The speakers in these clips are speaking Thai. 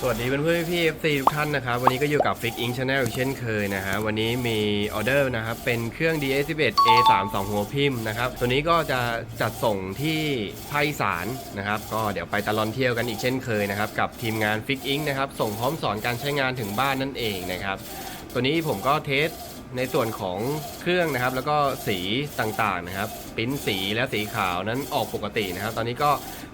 สวัสดีเพื่อนๆพี่ FC ทุกท่านนะครับ วันนี้ก็อยู่กับ Fix Ink Channel อีกเช่นเคยนะฮะวันนี้มีออเดอร์นะครับ เป็นเครื่อง DS11 A3 2 หัวพิมพ์นะครับ ตัวนี้ก็จะจัดส่งที่ภาคอีสานนะครับ ก็เดี๋ยวไปตลอนเที่ยวกันอีกเช่นเคยนะครับ กับทีมงาน Fix Ink นะครับ ส่งพร้อมสอนการใช้งานถึงบ้านนั่นเองนะครับ ตัวนี้ผมก็เทสในส่วนของเครื่องนะครับ แล้วก็สีต่างๆนะครับปิ้นสีและสีขาวนั้นออกปกตินะครับ ตอนนี้ก็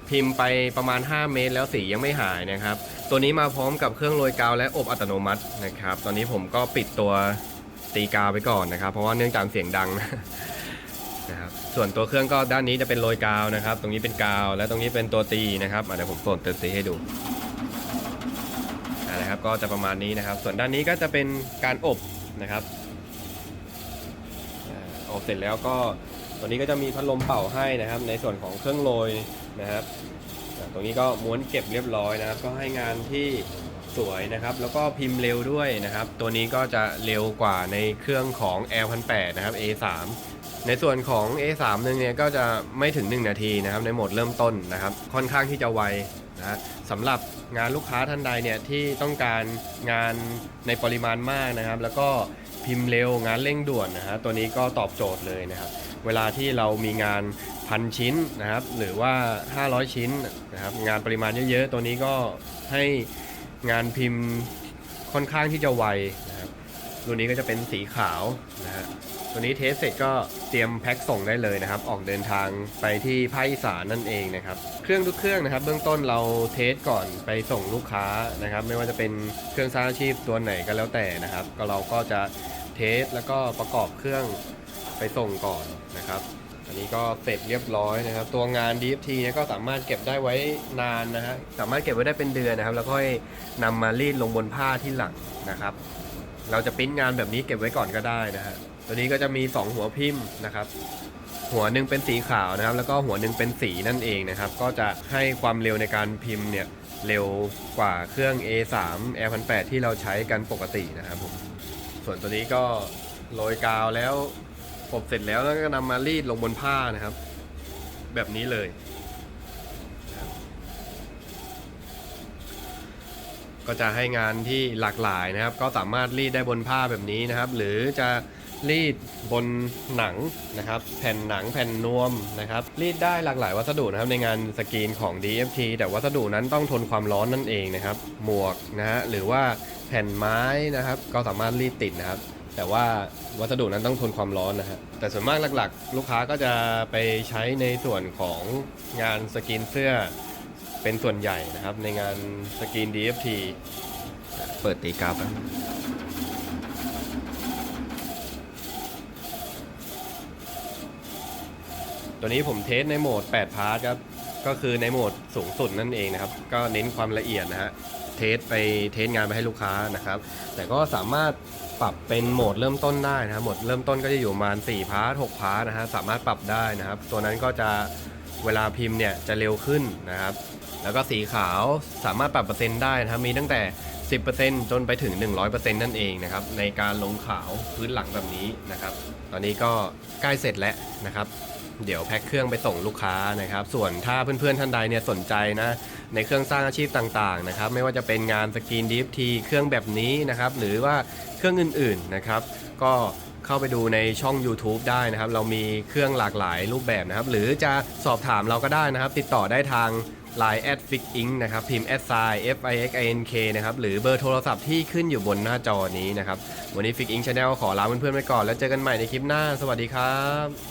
พิมพ์ไปประมาณ 5 เมตร แล้วสียังไม่หายนะครับ ตัวนี้มาพร้อมกับเครื่องโรยกาวและอบอัตโนมัตินะครับ ตอนนี้ผมก็ปิดตัวตีกาวไปก่อนนะครับ เพราะว่าเนื่องจากเสียงดังนะครับ ส่วนตัวเครื่องก็ด้านนี้จะเป็นโรยกาวนะครับ ตรงนี้เป็นกาว และตรงนี้เป็นตัวตีนะครับเดี๋ยวผมกดตัวตีให้ดูนะครับก็จะประมาณนี้นะครับ ส่วนด้านนี้ก็จะเป็นการอบนะครับอบเสร็จแล้วก็ตัวนี้ก็จะมีพัดลมเป่าให้นะครับ ในส่วนของเครื่องโรยนะครับ ตรงนี้ก็ม้วนเก็บเรียบร้อยนะครับ ก็ให้งานที่สวยนะครับ แล้วก็พิมพ์เร็วด้วยนะครับ ตัวนี้ก็จะเร็วกว่าในเครื่องของ L1008 นะครับ A3 ในส่วนของ A3 นึงเนี่ยก็จะไม่ถึง 1 นาทีนะครับ ในโหมดเริ่มต้นนะครับ ค่อนข้างที่จะไวนะฮะสำหรับงานลูกค้าท่านใดเนี่ยที่ต้องการงานในปริมาณมากนะครับ แล้วก็พิมพ์เร็วงานเร่งด่วนนะฮะตัวนี้ก็ตอบโจทย์เลยนะครับ เวลาที่เรามีงาน พันชิ้นนะครับ หรือว่า 500 ชิ้นนะครับ งานปริมาณเยอะๆ ตัวนี้ก็ให้งานพิมพ์ค่อนข้างที่จะไวนะครับรุ่นนี้ก็จะเป็นสีขาวนะฮะตัวนี้เทสเสร็จก็เตรียมแพ็คส่งได้เลยนะครับ ออกเดินทางไปที่ภาคอีสานนั่นเองนะครับ เครื่องทุกเครื่องนะครับ เบื้องต้นเราเทสก่อนไปส่งลูกค้านะครับ ไม่ว่าจะเป็นเครื่องสร้างอาชีพตัวไหนก็แล้วแต่นะครับ ก็เราก็จะเทสแล้วก็ประกอบเครื่องไปส่งก่อนนะครับ อันนี้ก็เสร็จเรียบร้อยนะครับ ตัวงาน DFT เนี่ยก็สามารถเก็บได้ไว้นานนะฮะสามารถเก็บไว้ได้เป็นเดือนนะครับ แล้วค่อยนำมารีดลงบนผ้าที่หลังนะครับ เราจะปิ้นงานแบบนี้เก็บไว้ก่อนก็ได้นะฮะตัวนี้ก็จะมี 2 หัวพิมพ์นะครับ หัวหนึ่งเป็นสีขาวนะครับ แล้วก็หัวหนึ่งเป็นสีนั่นเองนะครับ ก็จะให้ความเร็วในการพิมพ์เนี่ยเร็วกว่าเครื่อง A3 L1008 ที่เราใช้กันปกตินะครับผมส่วนตัวนี้ก็โรยกาวแล้ว อบเสร็จแล้วแล้วก็นำมารีดลงบนผ้านะครับ แบบนี้เลย ก็จะให้งานที่หลากหลายนะครับ ก็สามารถรีดได้บนผ้าแบบนี้นะครับ หรือจะรีดบนหนังนะครับ แผ่นหนังแผ่นนวมนะครับ รีดได้หลากหลายวัสดุนะครับ ในงานสกรีนของ DFT แต่วัสดุนั้นต้องทนความร้อนนั่นเองนะครับ หมวกนะฮะหรือว่าแผ่นไม้นะครับ ก็สามารถรีดติดนะครับ แต่ว่าวัสดุนั้นต้องทนความร้อนนะฮะแต่ส่วนมากหลักๆ ลูกค้าก็จะไปใช้ในส่วนของงานสกรีนเสื้อเป็นส่วนใหญ่นะครับ ในงานสกรีน DFT เปิดตีกราฟตัวนี้ผมเทสในโหมด 8 พาร์ทครับ ก็คือในโหมดสูงสุดนั่นเองนะครับ ก็เน้นความละเอียดนะฮะ เทสไปเทสงานไปให้ลูกค้านะครับ แต่ก็สามารถ ปรับเป็นโหมดเริ่มต้นได้นะครับโหมดเริ่มต้นก็จะอยู่ประมาณ4พาร์ท6พาร์ทนะฮะสามารถปรับได้นะครับ ตัวนั้นก็จะเวลาพิมพ์เนี่ยจะเร็วขึ้นนะครับ แล้วก็สีขาวสามารถปรับเปอร์เซ็นต์ได้นะครับมีตั้งแต่ 10%จนไปถึง 100%นั่นเองนะครับในการลงขาวพื้นหลังแบบนี้นะครับ ตอนนี้ก็ใกล้เสร็จแล้วนะครับ เดี๋ยวแพ็คเครื่องไปส่งลูกค้านะครับ ส่วนถ้าเพื่อนๆท่านใดเนี่ยสนใจนะในเครื่องสร้างอาชีพต่างๆนะครับ ไม่ว่าจะเป็นงานสกรีนดีฟทีเครื่องแบบนี้นะครับ หรือว่าเครื่องอื่นๆนะครับ ก็เข้าไปดูในช่อง YouTube ได้นะครับ เรามีเครื่องหลากหลายรูปแบบนะครับ หรือจะสอบถามเราก็ได้นะครับ ติดต่อได้ทาง Line แอดฟิกอิงนะครับ พิมพ์แอดไซ F I X I N K นะครับ หรือเบอร์โทรศัพท์ที่ขึ้นอยู่บนหน้าจอนี้นะครับ วันนี้ฟิกอิงชาแนลขอลาเพื่อนๆไปก่อน แล้วเจอกันใหม่ในคลิปหน้า สวัสดีครับ